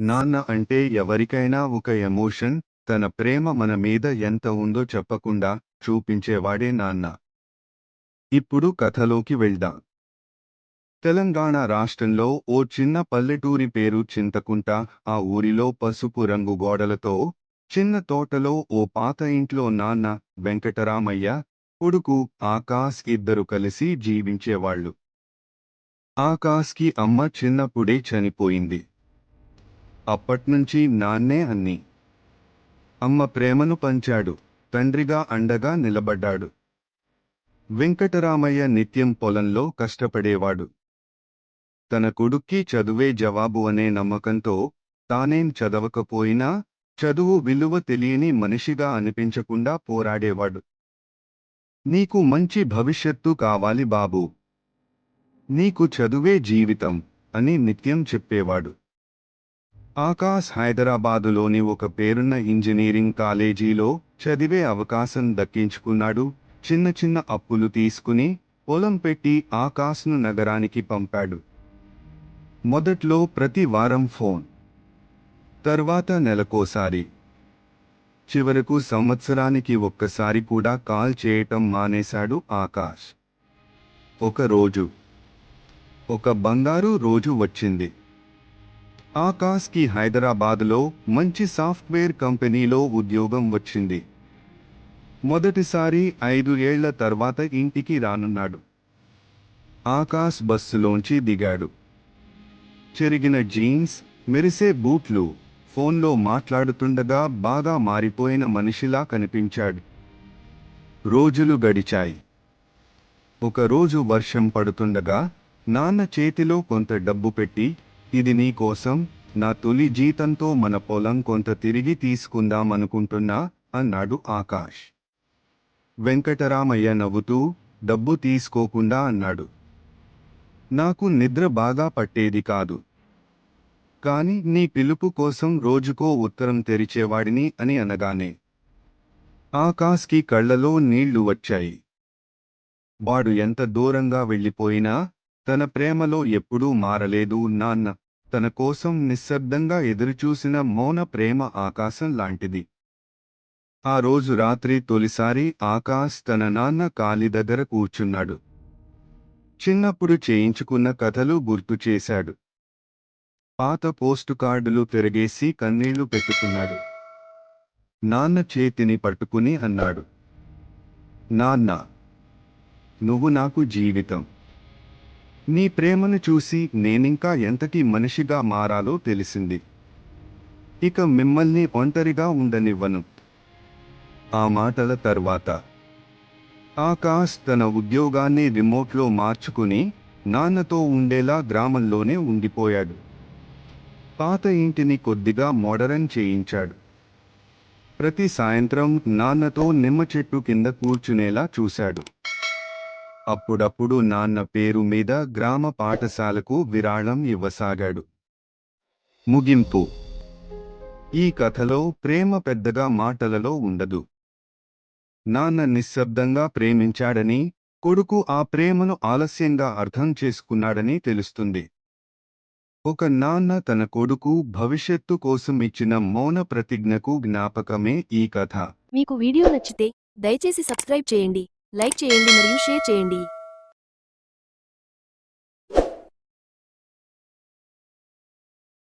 నాన్న అంటే ఎవరికైనా ఒక ఎమోషన్ తన ప్రేమ మన మీద ఎంత ఉందో చెప్పకుండా చూపించేవాడే నాన్న. ఇప్పుడు కథలోకి వెళ్దాం. తెలంగాణ రాష్ట్రంలో ఓ చిన్న పల్లెటూరి పేరు చింతకుంట ఆ ఊరిలో పసుపు రంగు గోడలతో చిన్న తోటలో ఓ పాత ఇంట్లో నాన్న వెంకటరామయ్య కొడుకు ఆకాశ్ ఇద్దరు కలిసి జీవించేవాళ్ళు. ఆకాశ్కి అమ్మ చిన్నప్పుడే చనిపోయింది. అప్పట్నుంచి నాన్నే అన్ని. అమ్మ ప్రేమను పంచాడు తండ్రిగా అండగా నిలబడ్డాడు. వెంకటరామయ్య నిత్యం పొలంలో కష్టపడేవాడు. తన కొడుక్కి చదువే జవాబు అనే నమ్మకంతో తానేం చదవకపోయినా చదువు విలువ తెలియని మనిషిగా అనిపించకుండా పోరాడేవాడు. నీకు మంచి భవిష్యత్తు కావాలి బాబూ. నీకు చదువే జీవితం అని నిత్యం చెప్పేవాడు. ఆకాశ్ హైదరాబాదులోని ఒక పేరున్న ఇంజనీరింగ్ కాలేజీలో చదివే అవకాశం దక్కించుకున్నాడు. చిన్న చిన్న అప్పులు తీసుకుని పొలం పెట్టి ఆకాశ్ను నగరానికి పంపాడు. మొదట్లో ప్రతి వారం ఫోన్. తర్వాత నెలకోసారి. చివరకు సంవత్సరానికి ఒక్కసారి కూడా కాల్ చేయటం మానేశాడు ఆకాశ్. ఒక రోజు. ఒక బంగారు రోజు వచ్చింది. ఆకాశ్కి హైదరాబాద్లో మంచి సాఫ్ట్వేర్ కంపెనీలో ఉద్యోగం వచ్చింది. మొదటిసారి ఐదు ఏళ్ళ తర్వాత ఇంటికి రానున్నాడు. ఆకాశ్ బస్సులోంచి దిగాడు. చెరిగిన జీన్స్ మెరిసే బూట్లు ఫోన్లో మాట్లాడుతుండగా బాగా మారిపోయిన మనిషిలా కనిపించాడు. రోజులు గడిచాయి. ఒకరోజు వర్షం పడుతుండగా నాన్న చేతిలో కొంత డబ్బు పెట్టి ఇది నీ కోసం నా తొలి జీతంతో మన పొలం కొంత తిరిగి తీసుకుందామనుకుంటున్నా అన్నాడు ఆకాష్. వెంకటరామయ్య నవ్వుతూ డబ్బు తీసుకోకుండా అన్నాడు. నాకు నిద్ర బాగా పట్టేది కాదు. కాని నీ పిలుపు కోసం రోజుకో ఉత్తరం తెరిచేవాడిని అని అనగానే. ఆకాశ్కి కళ్ళలో నీళ్ళు వచ్చాయి. వాడు ఎంత దూరంగా వెళ్ళిపోయినా తన ప్రేమలో ఎప్పుడూ మారలేదు నాన్న. తన కోసం నిశ్శబ్దంగా ఎదురుచూసిన మౌన ప్రేమ ఆకాశం లాంటిది. ఆ రోజు రాత్రి తొలిసారి ఆకాశ్ తన నాన్న కాలి దగ్గర కూర్చున్నాడు. చిన్నప్పుడు చేయించుకున్న కథలు గుర్తు చేశాడు. పాత పోస్టు కార్డులు తిరగేసి కన్నీళ్ళు పెట్టుకున్నాడు. నాన్న చేతిని పట్టుకుని అన్నాడు. నాన్న నువ్వు నాకు జీవితం. నీ ప్రేమను చూసి నేనింకా ఎంతటి మనిషిగా మారాలో తెలిసింది. ఇక మిమ్మల్ని ఒంటరిగా ఉండనివ్వను. ఆ మాటల తర్వాత ఆకాశ్ తన ఉద్యోగాన్ని రిమోట్లో మార్చుకుని నాన్నతో ఉండేలా గ్రామంలోనే ఉండిపోయాడు. పాత ఇంటిని కొద్దిగా మోడరన్ చేయించాడు. ప్రతి సాయంత్రం నాన్నతో నిమ్మ చెట్టు కింద కూర్చునేలా చూశాడు. అప్పుడప్పుడు నాన్న పేరు మీద గ్రామ పాఠశాలకు విరాళం ఇవ్వసాగాడు. ముగింపు. ఈ కథలో ప్రేమ పెద్దగా మాటలలో ఉండదు. నాన్న నిశ్శబ్దంగా ప్రేమించాడని కొడుకు ఆ ప్రేమను ఆలస్యంగా అర్థం చేసుకున్నాడని తెలుస్తుంది. ఒక నాన్న తన కొడుకు భవిష్యత్తు కోసం ఇచ్చిన మౌన ప్రతిజ్ఞకు జ్ఞాపకమే ఈ కథ. మీకు వీడియో నచ్చితే దయచేసి సబ్స్క్రైబ్ చేయండి. లైక్ చేయండి మరియు షేర్ చేయండి.